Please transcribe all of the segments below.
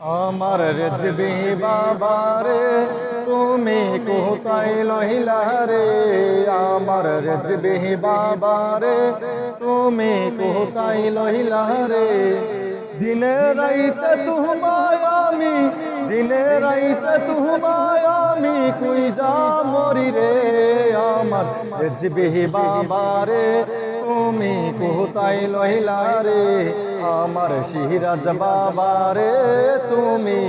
আমার রেজবি বাবা রে তুমি কোথায় লহিলা রে? আমার রেজবি বাবা রে তুমি কোথায় লহিলা রে? দিনে রাইতে তোমায় আমি, দিনে রাইতে তোমায় আমি কুই যা মরি রে। আমার রেজবি বাবা রে তুমি কোথায় লহিলা রে? আমার সিরাজ বাবা রে তুমি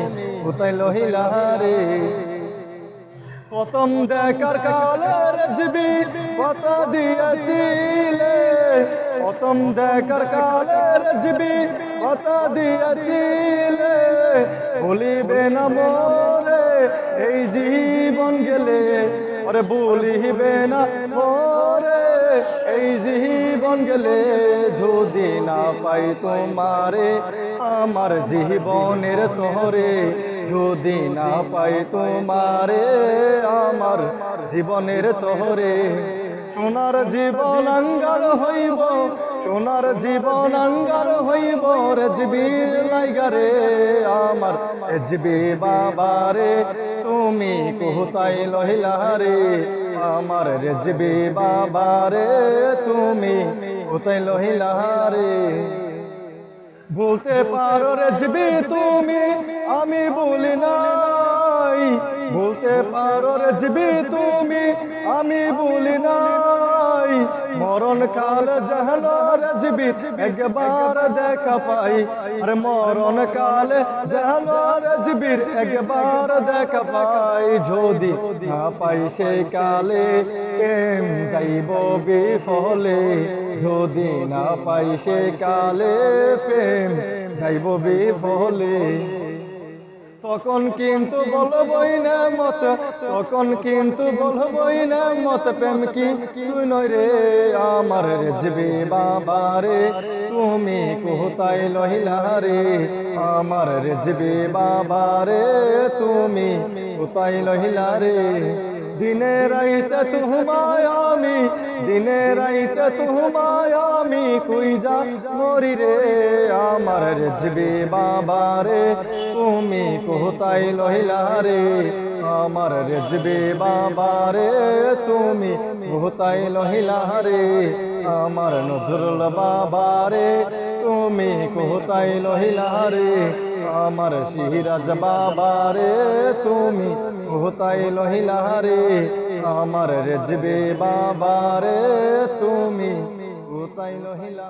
কোথায় লহিলা রে? প্রথম দেখার কালের জিবি কত দিয়েছিলে। প্রথম দেখার কালের জিবি কত দিয়েছিলে। বলিবে না মোরে, এই জীবন গেলে আরে বলিবে না মোরে। এই জীবন গেলে যদি না পাই তোমারে, আমার জীবনের তোরে যদি না পাই তোমারে, আমার জীবনের তোরে সোনার জীবন আঙ্গার হইব, সোনার জীবন আঙ্গার হইব রেজবির লাইগারে আমার রেজবি বাবারে তুমি কোথায় লহিলা রে? আমার রেজবি বাবা রে তুমি কোথায় লহিলা রে বলতে পারো রেজবি তুমি, আমি বলি নাই। বলতে পারো রেজবি তুমি, আমি বলি নাই। মরণ কাল জাহল রেজবি একবার দেখা পাই। আরে মরণ কাল জাহল রেজবির একবার দেখা পাই। যদি না পাই সে কালে, প্রেম যাইব বিফলে। যদি না পাই সে কালে, প্রেম যাইব বিফলে। তখন কিন্তু বলবই না মত, তখন কিন্তু বলবই না মত, প্রেম কি তুই নয় রে আমার রেজবে বাবা রে? তুমি কোথায় লহিলা রে আমার রেজবে বাবা রে? তুমি কোথায় লহিলা রে? দিনে রাইতে তুহমায় আমি দিনে রাইতে তুহমায় আমি কই যা? মরি রে আমার রেজবে বাবা রে, তুমি কোথায় লহিলা রে? আমার রেজবে বাবা রে, তুমি কোথায় লহিলা রে? আমার নজরুল বাবা রে, তুমি কোথায় লহিলা রে? আমার সিরাজ বাবা রে, তুমি কোথায় লহিলা রে? আমার রেজবে বাবারে তুমি কোথায় লহিলা